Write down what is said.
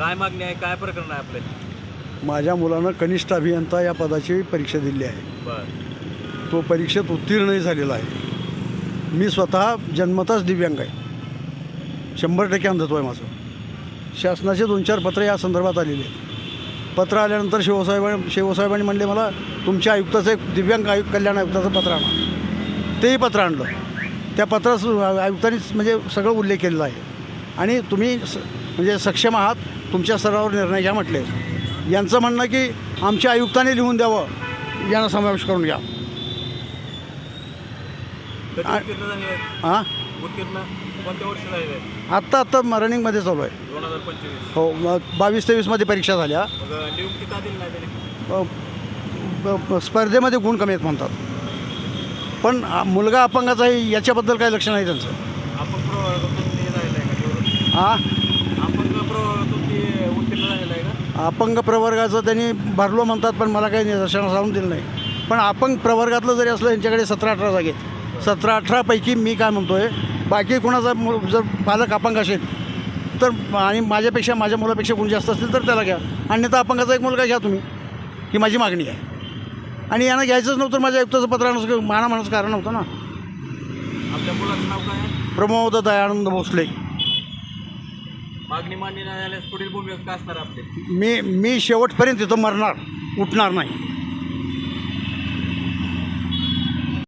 काय मागणी आहे? काय प्रकरण आहे आपले? माझ्या मुलानं कनिष्ठ अभियंता या पदाची परीक्षा दिली आहे. बर. तो परीक्षेत उत्तीर्णही झालेला आहे. मी स्वतः जन्मताच दिव्यांग आहे. शंभर टक्के अंधत्व आहे माझं. शासनाचे दोन चार पत्र या संदर्भात आलेले आहेत. पत्र आल्यानंतर शिवसाहेबांनी शिवसाहेबांनी म्हणले मला तुमच्या आयुक्ताचं एक दिव्यांग आयुक्त कल्याण आयुक्ताचं पत्र आणा. तेही पत्र आणलं. त्या पत्रात आयुक्तांनीच म्हणजे सगळं उल्लेख केलेला आहे. आणि तुम्ही स म्हणजे सक्षम आहात. तुमच्या स्तरावर निर्णय घ्या म्हटले. यांचं म्हणणं की आमच्या आयुक्तांनी लिहून द्यावं यांना समावेश करून घ्या. हां आत्ता आत्ता रनिंगमध्ये चालू आहे. हो मग बावीस तेवीसमध्ये परीक्षा झाल्या. स्पर्धेमध्ये गुण कमी आहेत म्हणतात. पण मुलगा अपंगाचा आहे याच्याबद्दल काही लक्ष नाही त्यांचं? हां आपण प्रवर्गातून ते उत्तीर्ण झालेलं आहे का अपंग प्रवर्गाचं त्यांनी भरलो म्हणतात पण मला काही निदर्शनास आणून दिलं नाही. पण अपंग प्रवर्गातलं जरी असलं यांच्याकडे सतरा अठरा जागे. सतरा अठरापैकी मी काय म्हणतो आहे बाकी कोणाचा मु- जर पालक अपंग असेल तर आणि माझ्यापेक्षा माझ्या मुलापेक्षा कोणी जास्त असतील तर त्याला घ्या. अन्यथा अपंगाचा एक मुलगा घ्या तुम्ही ही माझी मागणी आहे. आणि यांना घ्यायचंच नव्हतं माझ्या आयुक्ताचं पत्र माना म्हणाचं कारण नव्हतं ना. आपल्या मुलाचं नाव काय प्रमोद दयानंद भोसले. मागणी मान्य नाही झाल्यास पुढील भूमिका काय असणार आपली? मी मी शेवटपर्यंत तिथं मरणार उठणार नाही.